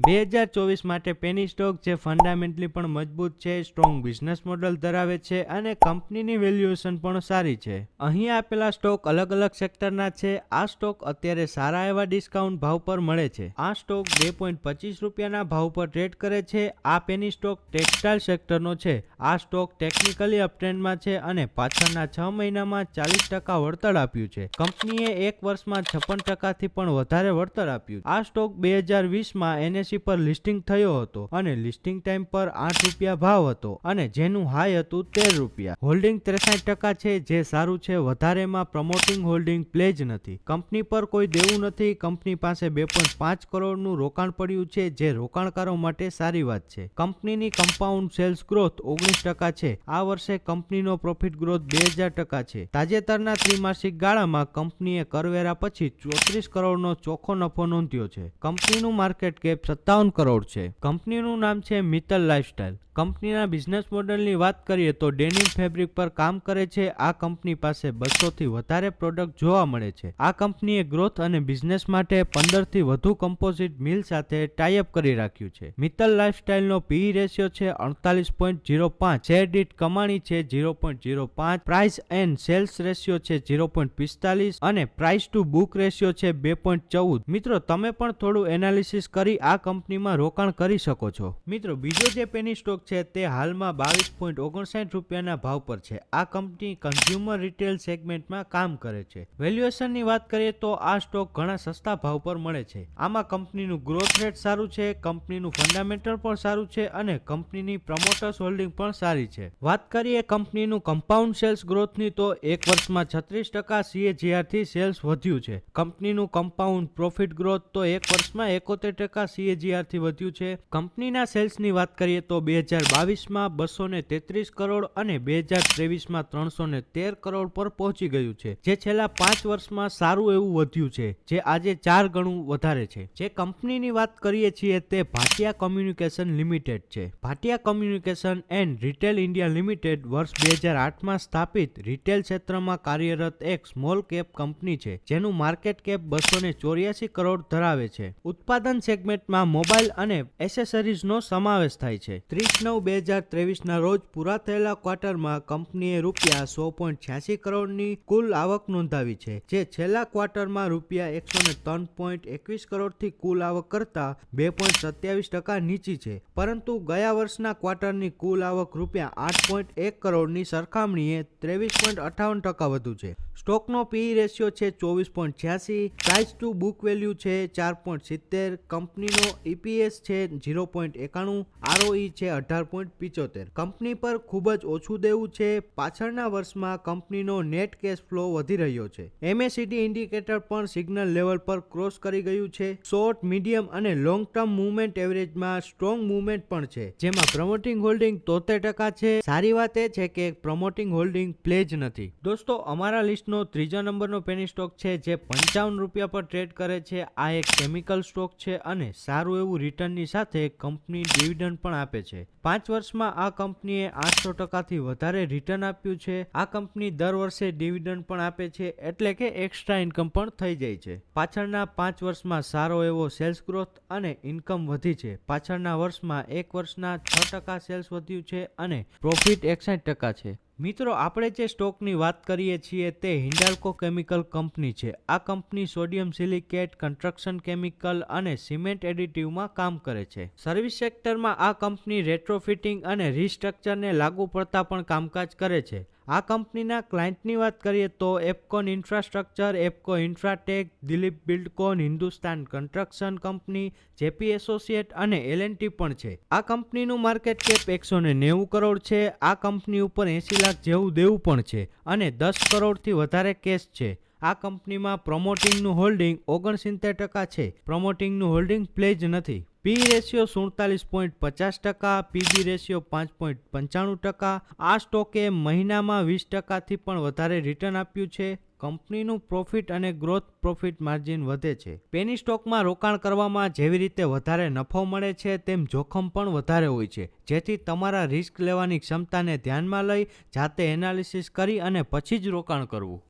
બે હજાર ચોવીસ માટે પેની સ્ટોક જે ફંડામેન્ટલી પણ મજબૂત છે સ્ટ્રોંગ બિઝનેસ મોડલ ધરાવે છે અને કંપનીની વેલ્યુએશન પણ સારી છે. અહીં આપેલા સ્ટોક અલગ અલગ સેક્ટરના છે. આ સ્ટોક અત્યારે સારા એવા ડિસ્કાઉન્ટ ભાવ પર મળે છે. આ સ્ટોક બે પોઈન્ટ પચીસ રૂપિયાના ભાવ પર ટ્રેડ કરે છે. આ પેની સ્ટોક ટેક્સટાઇલ સેક્ટરનો છે. આ સ્ટોક ટેકનિકલી અપટ્રેન્ડમાં છે અને પાછળના છ મહિનામાં ચાલીસ ટકા વળતર આપ્યું છે. કંપનીએ એક વર્ષમાં છપ્પન ટકાથી પણ વધારે વળતર આપ્યું. આ સ્ટોક બે હજાર વીસમાં એનએસસી પર લિસ્ટિંગ થયો હતો અને લિસ્ટિંગ ટાઈમ પર આઠ રૂપિયા ભાવ હતો અને જેનું હાઈ હતું તેર રૂપિયા. હોલ્ડિંગ ત્રેસાઠ ટકા છે, જે સારું છે, વધારેમાં પ્રમોટિંગ હોલ્ડિંગ પ્લે જ નથી. કંપની પર કોઈ દેવું નથી, કંપની પાસે બે પોઈન્ટ પાંચ કરોડનું રોકાણ પડ્યું છે, જે રોકાણકારો માટે સારી વાત છે. કંપનીની કમ્પાઉન્ડ સેલ્સ ગ્રોથ ઓગણીસ ટકા છે, આ વર્ષે કંપનીનો પ્રોફિટ ગ્રોથ બે હજાર ટકા છે. તાજેતરના ત્રિમાસિક ગાળામાં કંપનીએ કરવેરા પછી ચોત્રીસ કરોડનો ચોખ્ખો નફો નોંધ્યો છે. કંપનીનું માર્કેટ કેપ સત્તાવન કરોડ છે. કંપનીનું નામ છે મિત્તલ લાઇફસ્ટાઇલ. કંપનીના બિઝનેસ મોડલની વાત કરીએ તો ડેનિમ ફેબ્રિક પર કામ કરે છે. આ કંપની પાસે બસોથી વધારે પ્રોડક્ટ જોવા મળે છે. આ કંપનીએ ગ્રોથ અને બિઝનેસ માટે પંદરથી વધુ કમ્પોઝિટ મિલ સાથે ટાઈઅપ કરી રાખ્યું છે. મિત્તલ લાઇફસ્ટાઇલનો પીઈ રેશિયો છે અડતાલીસ પોઈન્ટ જીરો પાંચ. શેર દીઠ કમાણી છે ઝીરો પોઈન્ટ ઝીરો પાંચ. પ્રાઇસ એન્ડ સેલ્સ રેશિયો છે ઝીરો પોઈન્ટ પિસ્તાલીસ અને પ્રાઇસ ટુ બુક રેશિયો છે બે પોઈન્ટ ચૌદ. મિત્રો, તમે પણ થોડું એનાલિસિસ કરી આ કંપનીમાં રોકાણ કરી શકો છો. મિત્રો, બીજો જે પેની સ્ટોક છે તે હાલમાં બાવીસ પોઈન્ટ ઓગણસાઠ રૂપિયાના ભાવ પર છે. આ કંપની કન્ઝ્યુમર રિટેલ સેગમેન્ટમાં કામ કરે છે. વેલ્યુએશનની વાત કરીએ તો આ સ્ટોક ઘણા સસ્તા ભાવ પર મળે છે. આમાં કંપનીનું ગ્રોથ રેટ સારું છે, કંપનીનું ફંડામેન્ટલ પણ સારું છે અને કંપનીની પ્રમોટર્સ હોલ્ડિંગ પણ સારી છે. વાત કરીએ કંપનીનું કમ્પાઉન્ડ સેલ્સ ગ્રોથની તો એક વર્ષમાં છત્રીસ ટકા સીએજીઆરથી સેલ્સ વધ્યું છે. કંપનીનું કમ્પાઉન્ડ પ્રોફિટ ગ્રોથ તો એક વર્ષમાં એકોતેર ટકા સીએજીઆરથી વધ્યું છે. કંપનીના સેલ્સની વાત કરીએ તો બે હજાર બાવીસમાં બસો ને તેત્રીસ કરોડ અને બે હજાર ત્રેવીસમાં ત્રણસો ને તેર કરોડ પર પહોંચી ગયું છે, જે છેલ્લા પાંચ વર્ષમાં સારું એવું વધ્યું છે, જે આજે ચાર ગણું વધારે છે. જે કંપનીની વાત કરીએ છીએ તે ભાટિયા કોમ્યુનિકેશન લિમિટેડ છે. Bhatia communication and retail India limited વર્ષ બે હજાર આઠમાં સ્થાપિત રિટેલ ક્ષેત્રમાં કાર્યરત એક સ્મોલ કેપ કંપની છે, જેનું માર્કેટ કેપ બસો ને ચોર્યાસી કરોડ ધરાવે છે. ઉત્પાદન સેગમેન્ટમાં મોબાઈલ અને એસેસરીઝનો સમાવેશ થાય છે. ત્રીસ નવ બે હજાર ત્રેવીસના રોજ પૂરા થયેલા ક્વાર્ટરમાં કંપનીએ રૂપિયા સો પોઈન્ટ છ્યાસી કરોડની કુલ આવક નોંધાવી છે, જે છેલ્લા ક્વાર્ટરમાં રૂપિયા એકસો ને ત્રણ પોઈન્ટ એકવીસ કરોડથી કુલ આવક કરતા બે પોઈન્ટ સત્યાવીસ ટકા નીચી છે. પરંતુ ગયા વર્ષના ક્વાર્ટરની કુલ આવક રૂપિયા આઠ પોઈન્ટ એક કરોડની સરખામણીએ ત્રેવીસ પોઈન્ટ અઠાવન ટકા વધુ છે. સ્ટોકનો પી રેશિયો છે ચોવીસ પોઈન્ટ છ્યાસી પ્રાઇસ ટુ બુક વેલ્યુ છે ચાર પોઈન્ટ સિત્તેર, કંપનીનો ઈપીએસ છે ઝીરો પોઈન્ટ એકાણું આરઓઈ છે અઢાર પોઈન્ટ પિચોતેર. કંપની પર ખૂબ જ ઓછું દેવું છે. પાછળના વર્ષમાં કંપનીનો નેટ કેશ ફ્લો વધી રહ્યો છે. એમએસીડી ઇન્ડિકેટર પણ સિગ્નલ લેવલ પર ક્રોસ કરી ગયું છે. શોર્ટ મીડિયમ અને લોંગ ટર્મ મુવમેન્ટ એવરેજમાં સ્ટ્રોંગ મુવમેન્ટ પણ છે. જેમાં પ્રમોટિંગ હોલ્ડિંગ તોતેર ટકા છે. સારી વાત એ છે કે પ્રમોટિંગ હોલ્ડિંગ પ્લેજ નથી. દોસ્તો, અમારા લિસ્ટનો ત્રીજા નંબરનો પેની સ્ટોક છે જે પંચાવન રૂપિયા પર ટ્રેડ કરે છે. આ એક કેમિકલ સ્ટોક છે અને સારું એવું રિટર્નની સાથે કંપની ડિવિડન્ડ પણ આપે છે. પાંચ વર્ષમાં આ કંપનીએ આઠસો ટકાથી વધારે રિટર્ન આપ્યું છે. આ કંપની દર વર્ષે ડિવિડન્ડ પણ આપે છે એટલે કે એક્સ્ટ્રા ઇન્કમ પણ થઈ જાય છે. પાછળના પાંચ વર્ષમાં સારો એવો સેલ્સ ગ્રોથ અને ઇન્કમ વધી છે. પાછળના વર્ષમાં એક વર્ષના છ ટકા સેલ્સ વધ્યું છે અને પ્રોફિટ એકસાઠ ટકા છે. મિત્રો, આપણે જે સ્ટોકની વાત કરીએ છીએ તે હિન્ડાલ્કો કેમિકલ કંપની છે. આ company sodium silicate, construction chemical અને સિમેન્ટ એડિટિવમાં કામ કરે છે. સર્વિસ સેક્ટરમાં આ કંપની રેટ્રોફિટિંગ અને રિસ્ટ્રક્ચરને લાગુ પડતા પણ કામકાજ કરે છે. આ કંપનીના ક્લાયન્ટની વાત કરીએ તો Apcon infrastructure Apco infratech, Dilip Buildcon, Hindustan construction company, Jaypee associate અને એલએનટી પણ છે. આ કંપનીનું માર્કેટ કેપ એકસો નેવું કરોડ છે. આ કંપની ઉપર એંસી લાખ જેવું દેવું પણ છે અને દસ કરોડથી વધારે કેશ છે. આ કંપનીમાં પ્રમોટિંગનું હોલ્ડિંગ ઓગણસિત્તેર ટકા છે. પ્રમોટિંગનું હોલ્ડિંગ પ્લેજ નથી. પી રેશિયો સુડતાલીસ પોઈન્ટ પચાસ ટકા પીબી રેશિયો પાંચ પોઈન્ટ પંચાણું ટકા. આ સ્ટોકે મહિનામાં વીસ ટકાથી પણ વધારે રિટર્ન આપ્યું છે. કંપનીનું પ્રોફિટ અને ગ્રોથ પ્રોફિટ માર્જિન વધે છે. પેની સ્ટોકમાં રોકાણ કરવામાં જેવી રીતે વધારે નફો મળે છે, તેમ જોખમ પણ વધારે હોય છે. જેથી તમારા રિસ્ક લેવાની ક્ષમતાને ધ્યાનમાં લઈ જાતે એનાલિસિસ કરી અને પછી જ રોકાણ કરવું.